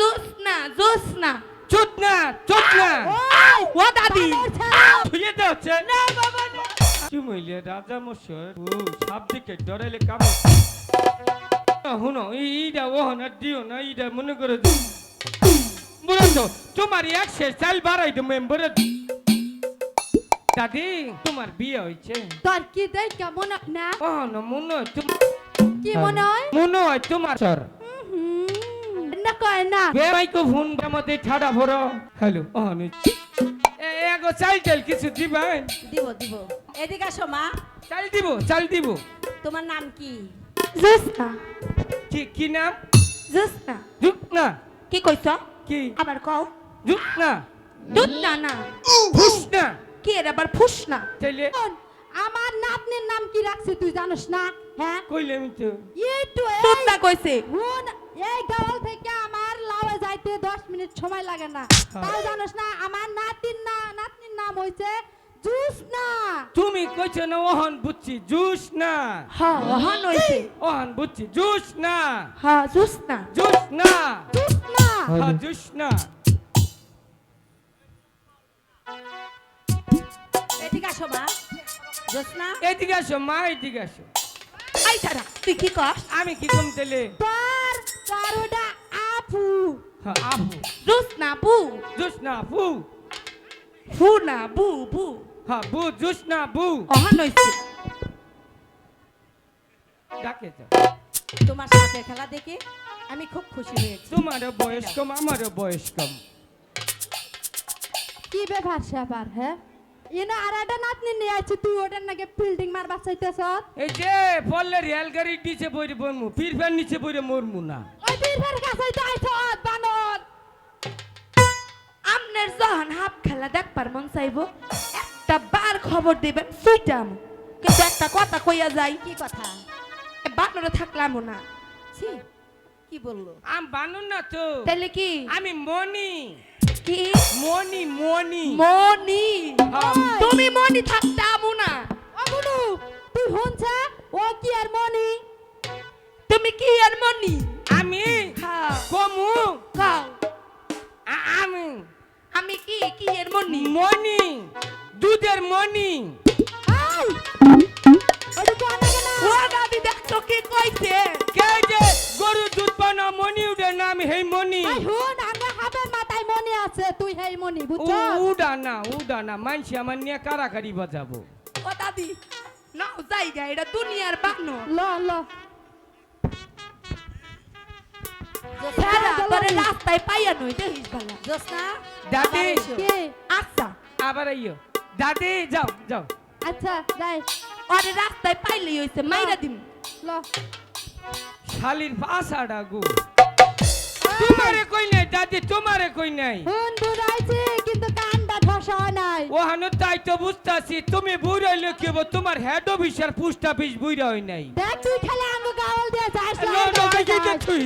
জোসনা জোসনা চুত না চুত না ওই, ও দাদি। ধুয়ে দে হচ্ছে। না বাবা না। চুমইলে রাজা মশাই? ও সাপ দিকে ডরাইলে কাম হুনো এইটা ওহন দিও না এইটা মনে করে বলুন তো তোমার একশো চাল বাড়াই তো মেম্বার। দাদি তোমার বিয়ে হয়েছে তোর কি দেখ কেমন না? ওহন মনে হয় তোমার কি মনে হয়? মনে হয় তোমার স্যার না কয় না। বেমাইকো ফোন মধ্যে ঠাডা ভরো? হ্যালো ওহন এগো চাল চাল কিছু দিবেন দিব দিব। এদিকে আসো মা। চাল দিব চাল দিব। তোমার নাম কি? জোসনা কি কি নাম? জোসনা জুক না কি কইছ? কি? আবার কও। জুক না না। না ফুস না কি এর আবার ফুস না তাইলে আমার নাতনির নাম কি রাখছে তুই জানিস না? হ্যাঁ? কইলে আমি তো একটু দুধ না কইছে। হুন এই গাওয়াল থেকে আমার লাউয়ে যাইতে দশ মিনিট সময় লাগে না। তাও জানিস না আমার নাতির না নাতনির নাম হইছে জুস না তুমি কইছো না ওহন বুঝছি জুস না হ্যাঁ হন হইছে। ওহন বুঝছি জুস না হ্যাঁ জোসনা। জুস না জুস না হ্যাঁ। জুস না এদিকে আসো মা। জোসনা। এদিকে আসো মা এদিকে আসো। আই ছাড়া তুই কি কস? আমি কি কম তেলে? তোর হ্যাঁ আবু জোসনা বু জুস না বু বু না বু বু হ্যাঁ বু জুস না বু অহন হইছে ডাকে তোমার সাথে খেলা দেখে আমি খুব খুশি হয়েছি তোমারও বয়স কম আমারও বয়স কম কি ব্যাপার স্যাপার হ্যাঁ এনে আর একটা নাতনি নিয়ে আছে তুই ওটার নাকি ফিল্ডিং মার বাঁচাইতেছ এই যে বললে রেলগাড়ি নিচে বইরে বলমু ফির ফের নিচে বইরে মরমু না। ওই বীরভের কাছে তো আইছ বানর। আমনের যখন হাফ খেলা দেখবার মন চাইব একটা বার খবর দিবেন সুইটাম। কিন্তু একটা কথা কইয়া যাই কি কথা? বানরে থাকলাম না। ছি কি বলল? আম বানুন না তো? তাইলে কি? আমি মনি। কি? মনি মনি মনি হ্যাঁ। তুমি মনি থাকতাম না অগুনু তুই হনছে ও কি আর মনি তুমি কি আর মনি আমি? হ্যাঁ। কমু? আ- আমি। আমি কি কি এর মনি মনি দুধের মনি ও দাদি দেখছ কি কইছে? কে যে গরু দুধ পানা মনি উঠে না আমি হেই মনি তুই হেই মনি বুঝছ? উডা না উডা না মানছি আমার নিয়ে কারাকারি বাজাবো। ও দাদি নাও জায়গা এটা দুনিয়ার বানো ল ল। রাস্তায় পাইয়া নই দেখিস ভালো। জোসনা দাদি। কে? আচ্ছা। আবার আইও। দাদি যাও যাও। আচ্ছা যাই। ওরে রাস্তায় পাইলেই হইছে মাইরা দিম। ল শালির পাশাডা গু। তোমারে কই নাই দাদি তোমারে কই নাই? হুন বুড়াইছে কিন্তু কানটা ঠসা নাই। ও হানু তাই তো বুঝতাছি তুমি বুড়াই লকিব তোমার হেড অফিসার পোস্ট অফিস বুড়া হই নাই। দেখ তুই খালি আমগো গাওল দিয়ে যাস না তুই।